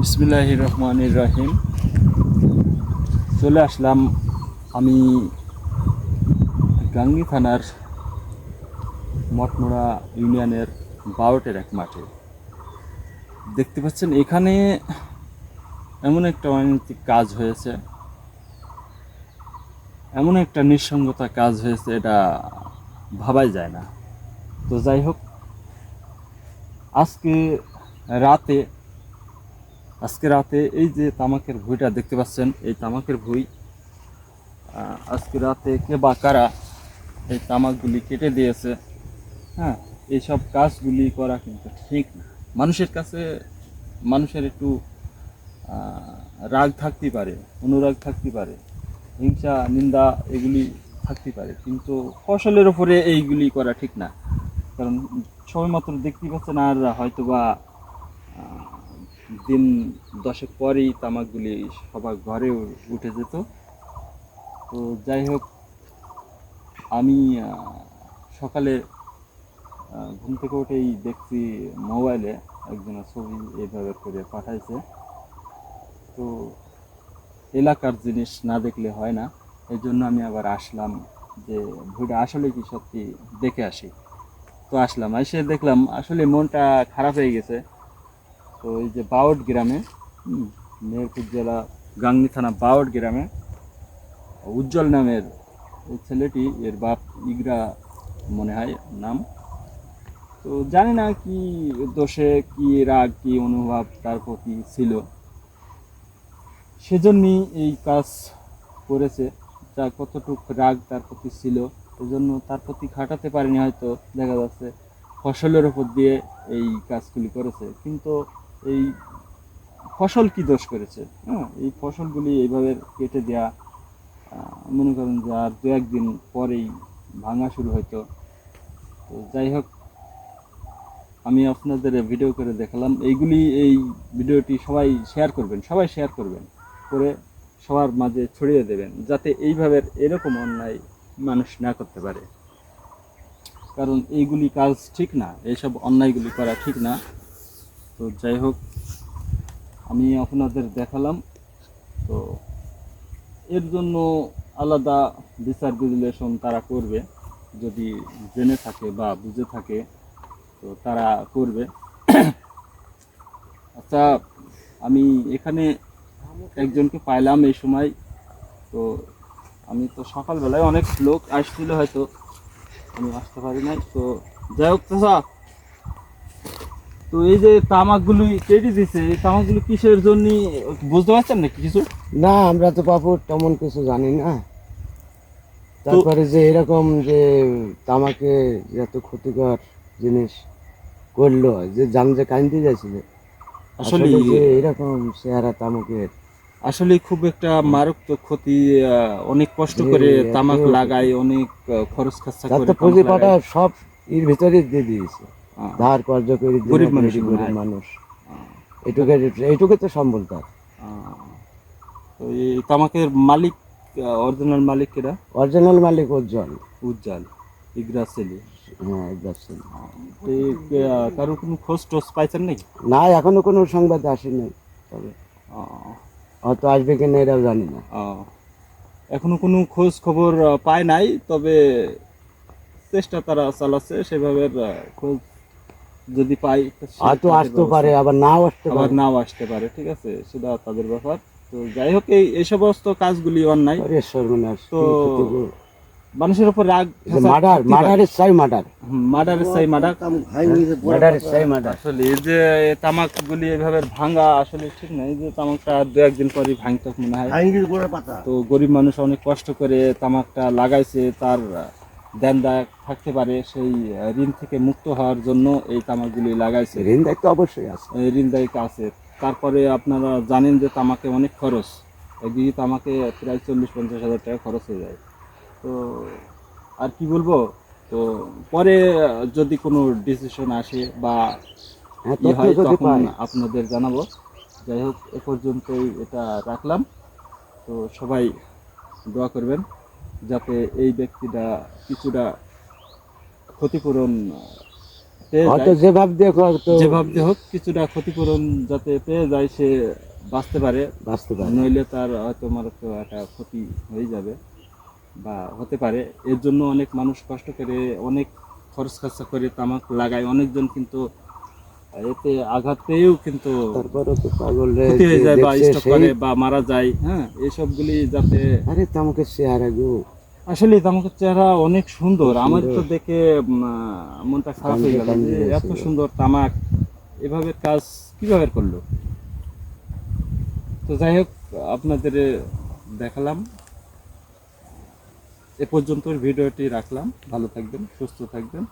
বিসমিল্লাহ রহমানির রহিম। চলে আসলাম আমি গাঙ্গি থানার মঠমোড়া ইউনিয়নের বারোটের এক মাঠে। দেখতে পাচ্ছেন, এখানে এমন একটা অনৈতিক কাজ হয়েছে। এমন একটা নিঃসঙ্গতা কাজ হয়েছে, এটা ভাবাই যায় না। তো যাই হোক, আজকে রাতে আজকে রাতে এই যে তামাকের ভুঁইটা দেখতে পাচ্ছেন এই তামাকের ভুঁই আজকে রাতে কে বা কারা এই তামাকগুলি কেটে দিয়েছে হ্যাঁ এইসব কাজগুলি করা কিন্তু ঠিক না। মানুষের কাছে মানুষের একটু রাগ থাকতে পারে অনুরাগ থাকতে পারে হিংসা নিন্দা এগুলি থাকতে পারে কিন্তু ফসলের ওপরে এইগুলি করা ঠিক না। কারণ সময় মাত্র দেখতে পাচ্ছেন আর হয়তো বা আহ, দিন দশেক পরেই তামাকগুলি সবার ঘরে উঠে যেত। তো যাই হোক, আমি সকালে ঘুম থেকে উঠেই দেখছি মোবাইলে একজনের ছবি এইভাবে করে পাঠাইছে। তো এলাকার জিনিস না দেখলে হয় না। এই জন্য আমি আবার আসলাম যে ভুঁইটা আসলে কি সত্যি দেখে আসি? তো আসলাম, এসে দেখলাম আসলে মনটা খারাপ হয়ে গেছে। তো এই যে বাউট গ্রামে মেহেরপুর জেলা গাংনি থানা বাউট গ্রামে, উজ্জ্বল নামের ওই ছেলেটি, এর বাপ ইগরা মনে হয় নাম। তো জানি না কি দোষে, কি রাগ, কি অনুভব তার প্রতি ছিল। সেজন্যই এই কাজ করেছে, যা কতটুক রাগ, তার প্রতি ছিল, এজন্য তার প্রতি খাটাতে পারেনি হয়তো, দেখা যাচ্ছে ফসলের ওপর দিয়ে এই কাজগুলি করেছে। কিন্তু এই ফসল কি দোষ করেছে? হ্যাঁ এই ফসলগুলি এইভাবে কেটে আহ, মনে করেন যে আর দু একদিন পরেই ভাঙা শুরু হয়তো তো যাই হোক আমি আপনাদের ভিডিও করে দেখালাম। এইগুলি এই ভিডিওটি সবাই শেয়ার করবেন সবাই শেয়ার করবেন। করে সবার মাঝে ছড়িয়ে দেবেন যাতে এইভাবে এরকম অন্যায় মানুষ না করতে পারে। কারণ এইগুলি কাজ ঠিক না এইসব অন্যায়গুলি করা ঠিক না। তো যাই হোক, আমি আপনাদের দেখালাম। তো এর জন্য আলাদা বিচার বিশ্লেষণ তারা করবে। যদি জেনে থাকে বা বুঝে থাকে, তো তারা করবে। আচ্ছা আমি এখানে একজনকে পাইলাম এই সময়। তো আমি তো সকালবেলায় অনেক লোক আসছিল হয়তো। আমি আসতে পারি নাই। তো যাই হোক, চাচা তো এই যে তামাকগুলি কেটে দিছে এই তামাকগুলো কিসের জন্য বুঝতে পারছেন নাকি কিছু? না আমরা তো বাবু তেমন কিছু জানি না। তারপরে যে এরকম যে তামাকে এত ক্ষতিকর জিনিস করল যে জান যে কান্দি যাচ্ছিল। আসলে যে এরকম চেহারা তামাকের। আসলে খুব একটা মারাত্মক ক্ষতি অনেক কষ্ট করে তামাক লাগায় অনেক খরচ খরচা করে পুঁজি পাটা সব এর ভিতরে দিয়ে দিয়েছে। ধার কর্জ করে গরিব মানুষ মনে গরিব মানুষ। এটুকু এইটুকু তো সম্বল তার। এই তামাকের মালিক অরিজিনাল মালিক কেরা অরিজিনাল মালিক উজ্জ্বল। উজ্জ্বল ইগরা সেলি হ্যাঁ এই, কারোর কোনো খোঁজ টোজ পাইছেন নাকি? না এখনও কোনো সংবাদ আসেনি। তবে হয়তো আসবে কিনা এটাও জানি না। এখনও কোনো খোঁজ খবর পায় নাই তবে চেষ্টা তারা চালাচ্ছে সেভাবে খোঁজ যদি পাই হয়তো আসতেও পারে আবার নাও আসতে আবার পারে। নাও আসতে পারে ঠিক আছে? সেটা তাদের ব্যাপার। তো যাই হোক এই এই সমস্ত কাজগুলি অন্যায়। আরে সর্বনাশ তো মানুষের উপর রাগ মার্ডার মার্ডারের চাই মার্ডার। মার্ডারের চাই মার্ডার। মার্ডারের চাই মার্ডার। আসলে এই যে তামাক গুলি এভাবে ভাঙা আসলে ঠিক না এই যে তামাকটা আর দু একদিন পরে ভাঙতে মনে হয়। তো গরিব মানুষ অনেক কষ্ট করে তামাকটা লাগাইছে তার দেন দায় থাকতে পারে সেই ঋণ থেকে মুক্ত হওয়ার জন্য এই তামাকগুলি লাগাইছে। ঋণ দায়িত্ব অবশ্যই আছে। এই ঋণ দায়িত্ব আছে। তারপরে আপনারা জানেন যে তামাকে অনেক খরচ। একদিকে তামাকে প্রায় চল্লিশ পঞ্চাশ হাজার টাকা খরচ হয়ে যায়। তো আর কি বলব? তো পরে যদি কোনো ডিসিশন আসে বা হ্যাঁ হয় তখন আপনাদের জানাব। যাই হোক এ পর্যন্তই এটা রাখলাম। তো সবাই দোয়া করবেন। যাতে এই ব্যক্তিটা কিছুটা ক্ষতিপূরণ হয়তো যেভাবে দিয়ে হোক যেভাবে হোক কিছুটা ক্ষতিপূরণ যাতে পেয়ে যায় সে বাঁচতে পারে। বাঁচতে পারে। নইলে তার হয়তো মারাত্মক একটা ক্ষতি হয়ে যাবে বা হতে পারে। এর জন্য অনেক মানুষ কষ্ট করে অনেক খরচ খরচা করে তামাক লাগায়। অনেকজন কিন্তু এতে আঘাত পেয়েও কিন্তু তারপরে তো পাগল রে ক্ষতি যে যায় বা দেখছে করে বা মারা যায় হ্যাঁ? এইসবগুলি যাতে আরে তামাকের চেহারা গো। আসলে তামাকের চেহারা অনেক সুন্দর। আমার তো দেখে মনটা খারাপ হয়ে গেল যে এত সুন্দর তামাক এভাবে কাজ কীভাবে করল? তো যাই হোক আপনাদের দেখালাম। এ পর্যন্ত ভিডিওটি রাখলাম। ভালো থাকবেন সুস্থ থাকবেন।